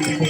Thank.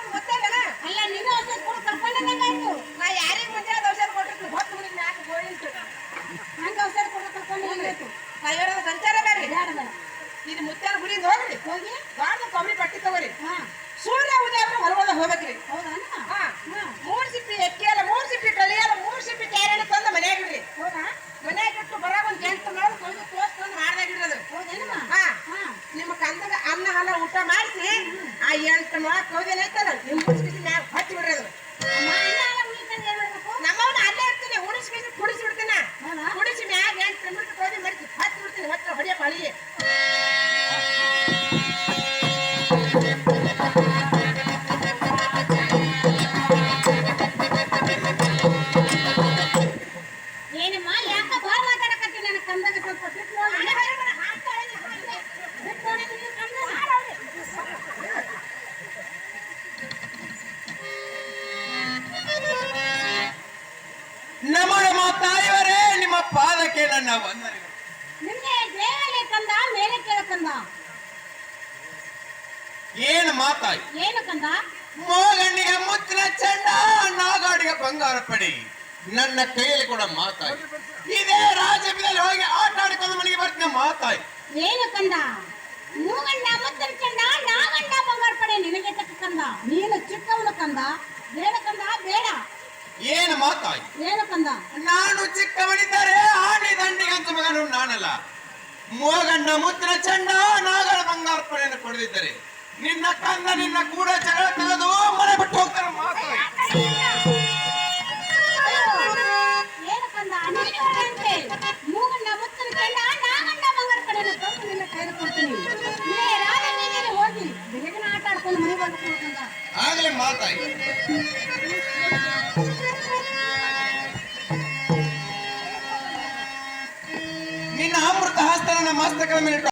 ಎಂಟು ಮಾತು ಹೋಗಿಲ್ಲ ಐತಲ್ಲ ನಿಮ್ಮ ಕುಡಿಸ್ಬಿಟ್ಟು ಮ್ಯಾಗ ಹಚ್ಚಿ ಬಿಡ್ರಿ ಅದು ಅಲ್ಲೇ ಇರ್ತೀನಿ ಉಡಿಸ್ಬಿಟ್ಟು ಕುಡಿಸಿ ಬಿಡ್ತೀನಿ. ಕುಡಿಸಿ ಮ್ಯಾಗ ಎಂಟು ಕಿಲೋಮೀಟರ್ ಹೋಗಿ ಮಡಿಸಿ ಹಚ್ಚಿ ಬಿಡ್ತೀನಿ ಹಚ್ಚ ಹೊಡೆಯ ಪಾಳಿಗೆ ಏನಮ್ಮ ಯಾಕ ಬಾಳ ಮಾತಾಡಕತ್ತೀನಿ ನನಗೆ ಕಂದಾಗ ಸ್ವಲ್ಪ ಟ್ರಿಪ್ ನಾವು ನಿನ್ನೆ ದೇವಾಲಯ ಕಂದ ಮೇಲೆ ಕೇಳಕಂದ ಏನು ಮಾತಾಯ್ ಏನು ಕಂದ? ಮೋಗಣ್ಣಿಗೆ ಮುತ್ತಿನ ಚೆಂಡ ನಾಗಾಡಿಗೆ ಬಂಗಾರ ಪಡಿ. ನನ್ನ ಕೈಯಲ್ಲಿ ಕೂಡ ಮಾತಾಯ್ ಇದೇ ರಾಜಬೀದಲ್ಲಿ ಹೋಗಿ ಆಟ ಆಡಿಕೊಂಡು ಮನೆಗೆ ಬರ್ತೀನಿ ಮಾತಾಯ್ ಏನು ಕಂದ? ಮೂಗಂಡ ಮುತ್ತಿನ ಚೆಂಡ ನಾಗಂಡ ಬಂಗಾರ ಪಡೆ. ನಿನಗೆ ಕಂದ? ನೀನು ಚಿಕ್ಕವನು ಕಂದ. ಬೇಡ ಕಂದ ಬೇಡ. ಏನು ಮಾತಾಯ್ ನಾನು ಚಿಕ್ಕವನಿದ್ದರೆ ಆಡಿ ದಂಡಿಗೆ ಅಂತ ಮಗನು ನಾನಲ್ಲ. ಮೋಗಣ್ಣ ಮುತ್ತಿನ ಚಂಡ ನಾಗರ ಬಂಗಾರ್ಪಣೆಯನ್ನು ಕೊಡದಿದ್ದರೆ ನಿನ್ನ ಕಂದ ನಿನ್ನ ಕೂಡ ಜಗಳ ತೆಗೆದು ಮನೆ ಬಿಟ್ಟು ಹೋಗ್ತಾರೆ ಮಾತಾಯ್ సంతకమైన